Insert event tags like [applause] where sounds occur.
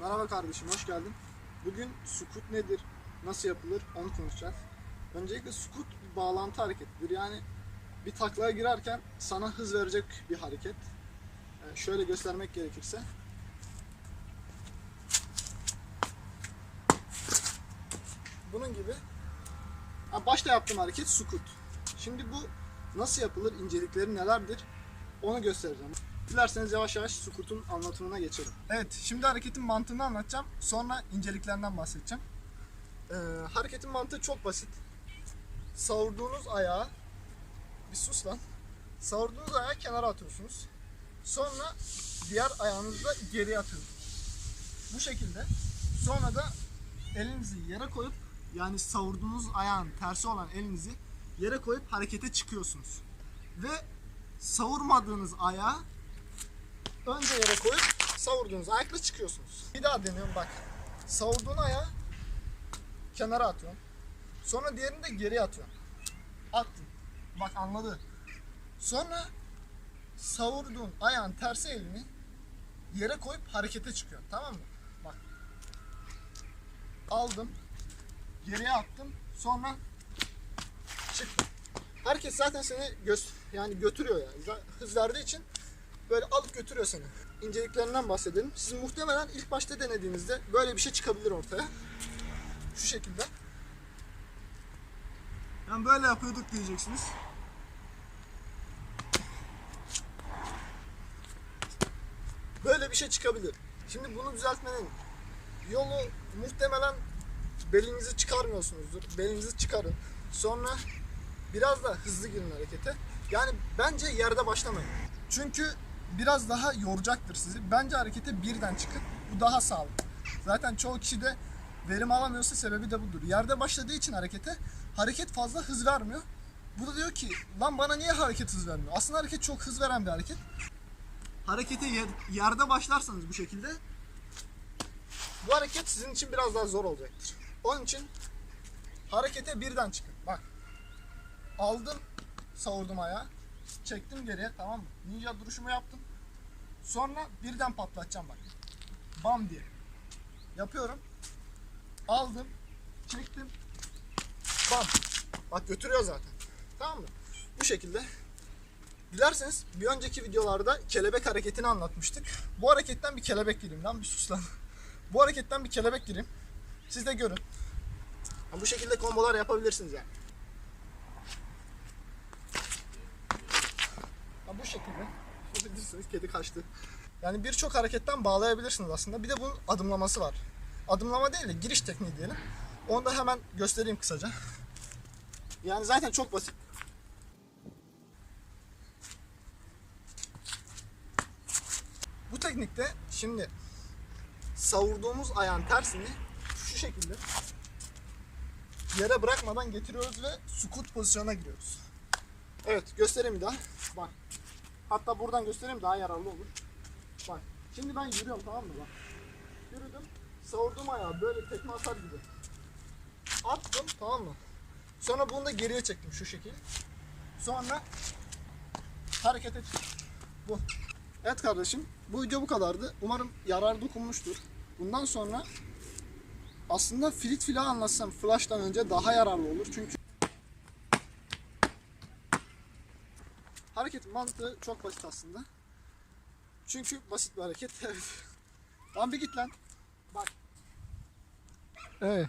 Merhaba kardeşim, hoş geldin. Bugün sukut nedir, nasıl yapılır onu konuşacağız. Öncelikle sukut bir bağlantı hareketidir. Yani bir taklaya girerken sana hız verecek bir hareket. Ee, şöyle göstermek gerekirse. Bunun gibi. Başta yaptığım hareket sukut. Şimdi bu nasıl yapılır, incelikleri nelerdir onu göstereceğim. Dilerseniz yavaş yavaş sukutun anlatımına geçelim. Evet, şimdi hareketin mantığını anlatacağım. Sonra inceliklerinden bahsedeceğim. Ee, hareketin mantığı çok basit. Savurduğunuz ayağı bir sus lan. Savurduğunuz ayağı kenara atıyorsunuz. Sonra diğer ayağınızı da geriye atıyorsunuz. Bu şekilde. Sonra da elinizi yere koyup yani savurduğunuz ayağın tersi olan elinizi yere koyup harekete çıkıyorsunuz. Ve savurmadığınız ayağı önce yere koyup savurduğunuz ayakla çıkıyorsunuz. Bir daha deniyorum bak. Savurduğun ayağı kenara atıyorsun. Sonra diğerini de geriye atıyorsun. Attın. Bak anladı. Sonra savurduğun ayağın tersi elini yere koyup harekete çıkıyor. Tamam mı? Bak. Aldım. Geriye attım. Sonra çıktım. Herkes zaten seni göz yani götürüyor yani. Hız verdiği için böyle alıp götürüyor seni. İnceliklerinden bahsedelim. Siz muhtemelen ilk başta denediğinizde böyle bir şey çıkabilir ortaya. Şu şekilde. Yani böyle yapıyorduk diyeceksiniz. Böyle bir şey çıkabilir. Şimdi bunu düzeltmenin yolu muhtemelen belinizi çıkarmıyorsunuzdur. Belinizi çıkarın. Sonra biraz da hızlı girin harekete. Yani bence yerde başlamayın. Çünkü biraz daha yoracaktır sizi. Bence harekete birden çıkın. Bu daha sağlıklı. Zaten çoğu kişi de verim alamıyorsa sebebi de budur. Yerde başladığı için harekete hareket fazla hız vermiyor. Bu da diyor ki lan bana niye hareket hız vermiyor? Aslında hareket çok hız veren bir hareket. Harekete yer- yerde başlarsanız bu şekilde bu hareket sizin için biraz daha zor olacaktır. Onun için harekete birden çıkın. Bak. Aldım, savurdum ayağı. Çektim geriye tamam mı? Ninja duruşumu yaptım. Sonra birden patlatacağım bak. Bam diye. Yapıyorum. Aldım, çektim. Bam. Bak götürüyor zaten. Tamam mı? Bu şekilde. Dilerseniz bir önceki videolarda kelebek hareketini anlatmıştık. Bu hareketten bir kelebek gireyim lan bir sus lan. Bu hareketten bir kelebek gireyim. Siz de görün. Bu şekilde kombolar yapabilirsiniz yani. Bu şekilde. Yapabilirsiniz. Kedi kaçtı. Yani birçok hareketten bağlayabilirsiniz aslında. Bir de bunun adımlaması var. Adımlama değil de giriş tekniği diyelim. Onu da hemen göstereyim kısaca. Yani zaten çok basit. Bu teknikte şimdi savurduğumuz ayağın tersini şu şekilde yere bırakmadan getiriyoruz ve sukut pozisyona giriyoruz. Evet göstereyim daha. Bak. Hatta buradan göstereyim daha yararlı olur. Bak. Şimdi ben yürüyorum tamam mı bak. Yürüdüm. Savurduğum ayağı böyle tekme atar gibi. Attım tamam mı? Sonra bunu da geriye çektim şu şekil. Sonra harekete çıktım. Bu. Evet kardeşim, bu video bu kadardı. Umarım yarar dokunmuştur. Bundan sonra aslında filit fila anlatsam flash'tan önce daha yararlı olur. Çünkü hareketin mantığı çok basit aslında. Çünkü basit bir hareket. [laughs] Evet. Lan bir git lan. Bak. Evet.